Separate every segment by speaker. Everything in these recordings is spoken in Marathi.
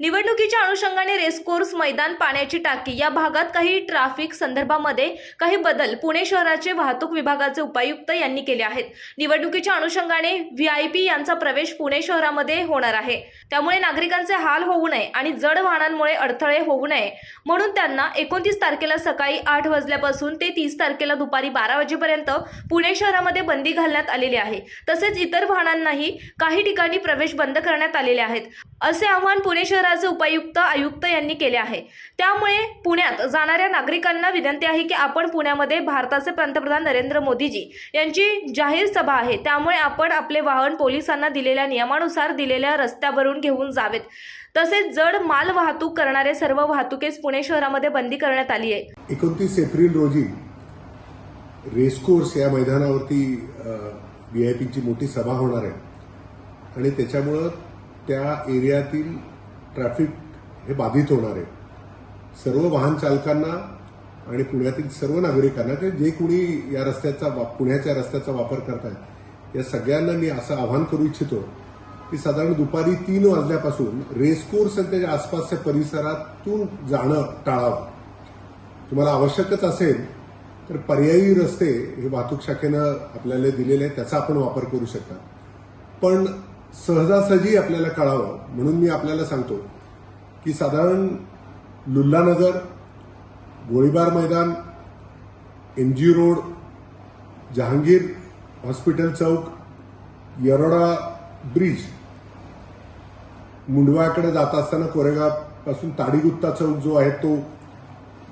Speaker 1: निवडणुकीच्या अनुषंगाने रेसकोर्स मैदान पाण्याची टाकी या भागात काही ट्रॅफिक संदर्भामध्ये काही बदल पुणे शहराचे वाहतूक विभागाचे उपायुक्त यांनी केले आहेत. निवडणुकीच्या अनुषंगाने व्ही आय पी यांचा प्रवेश पुणे शहरामध्ये होणार आहे. त्यामुळे नागरिकांचे हाल होऊ नये आणि जड वाहनांमुळे अडथळे होऊ नये. म्हणून त्यांना एकोणतीस तारखेला सकाळी आठ वाजल्यापासून ते तीस तारखेला दुपारी बारा वाजेपर्यंत पुणे शहरामध्ये बंदी घालण्यात आलेली आहे. तसेच इतर वाहनांनाही काही ठिकाणी प्रवेश बंद करण्यात आलेले आहेत. असे आव्हान पुणे शहराचे उपायुक्त आयुक्त यांनी केले आहे. त्यामुळे पुण्यात जाणाऱ्या नागरिकांना विनंती आहे की आपण पुण्यामध्ये भारताचे पंतप्रधान नरेंद्र मोदीजी यांची जाहीर सभा आहे. त्यामुळे आपण आपले वाहन पोलिसांना दिलेल्या नियमानुसार दिलेल्या रस्त्यावरून घेऊन जावेत. तसेच जड माल वाहतूक करणारे सर्व वाहतुकीस पुणे शहरामध्ये बंदी करण्यात आली आहे.
Speaker 2: एकोणतीस एप्रिल रोजी रेसकोर्स या मैदानावरती व्ही आय पीची मोठी सभा होणार आहे. आणि त्याच्यामुळं त्या एरियातील ट्रॅफिक हे बाधित होणार आहे. सर्व वाहन चालकांना आणि पुण्यातील सर्व नागरिकांना ते जे कोणी या रस्त्याचा वा- पुण्याच्या रस्त्याचा वापर करतात या सगळ्यांना मी असं आवाहन करू इच्छितो की साधारण दुपारी तीन वाजल्यापासून रेसकोर्स आणि त्याच्या आसपासच्या परिसरातून जाणं टाळावं. तुम्हाला आवश्यकच असेल तर पर्यायी रस्ते हे वाहतूक शाखेनं आपल्याला दिलेले आहेत त्याचा आपण वापर करू शकता. पण सहजासहजी आपल्याला कळावं म्हणून मी आपल्याला सांगतो की साधारण Lullanagar Golibar Maidan M G road Jehangir hospital Chowk Yerawada bridge मुंडवाकडे जात असताना कोरेगावपासून ताडीगुत्ता चौक जो आहे तो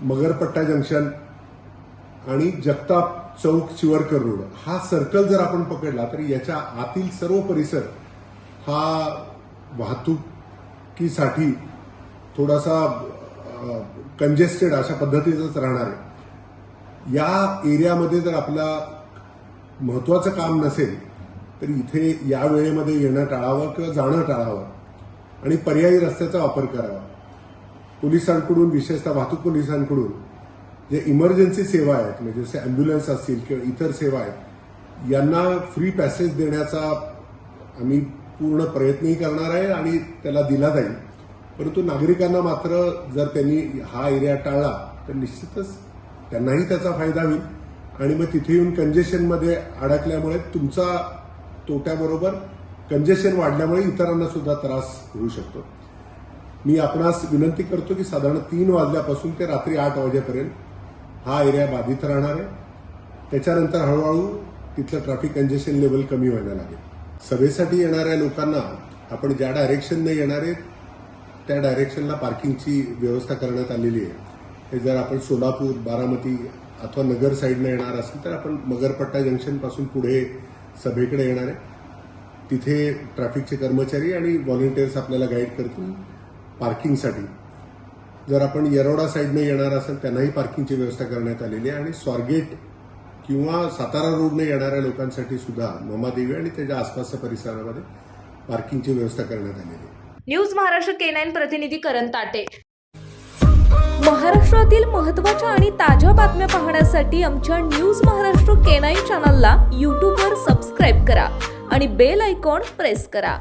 Speaker 2: मगरपट्टा जंक्शन आणि जगताप चौक चिवरकर रोड. हा सर्कल जर आपण पकडला तर याच्या आतील सर्व परिसर हा वाहतुकीसाठी थोडासा कंजेस्टेड अशा पद्धतीचाच राहणार आहे. या एरियामध्ये जर आपला महत्वाचं काम नसेल तर इथे या वेळेमध्ये येणं टाळावं किंवा जाणं टाळावं आणि पर्यायी रस्त्याचा वापर करावा. पोलिसांकडून विशेषतः वाहतूक पोलिसांकडून जे इमर्जन्सी सेवा आहेत म्हणजे जसे अँब्युलन्स असतील किंवा इतर सेवा आहेत यांना फ्री पॅसेज देण्याचा आम्ही पूर्ण प्रयत्नही करणार आहे आणि त्याला दिला जाईल. परंतु नागरिकांना मात्र जर त्यांनी हा एरिया टाळला तर निश्चितच त्यांनाही त्याचा फायदा होईल. आणि मग तिथे येऊन कंजेशनमध्ये अडकल्यामुळे तुमचा तोट्याबरोबर कंजेशन वाढल्यामुळे इतरांना सुद्धा त्रास होऊ शकतो. मी आपणास विनंती करतो की साधारण तीन वाजल्यापासून ते रात्री आठ वाजेपर्यंत हा एरिया बाधित राहणार आहे. त्याच्यानंतर हळूहळू तिथलं ट्रॅफिक कंजेशन लेवल कमी व्हायला लागेल. सभेसाठी येणाऱ्या लोकांना आपण ज्या डायरेक्शनने येणार आहेत त्या डायरेक्शनला पार्किंगची व्यवस्था करण्यात आलेली आहे. हे जर आपण सोलापूर बारामती अथवा नगर साईडनं येणार असेल तर आपण मगरपट्टा जंक्शनपासून पुढे सभेकडे येणार आहे. तिथे ट्रॅफिकचे कर्मचारी आणि व्हॉलेंटियर्स आपल्याला गाईड करतील पार्किंगसाठी जर आपण येरोडा साईडने येणार असेल त्यांनाही पार्किंगची व्यवस्था करण्यात आलेली आहे. आणि स्वारगेट किंवा सातारा रोडने येणाऱ्या लोकांसाठी सुद्धा मोमादेवी आणि त्याच्या आसपासच्या परिसरामध्ये पार्किंगची व्यवस्था करण्यात आलेली
Speaker 1: न्यूज महाराष्ट्र के नाईन प्रतिनिधी करण ताटे. महाराष्ट्रातील महत्त्वाच्या आणि ताज्या बातम्या पाहण्यासाठी आमच्या न्यूज महाराष्ट्र के नाईन चॅनलला यूट्यूबवर सबस्क्राईब करा आणि बेल आयकॉन प्रेस करा.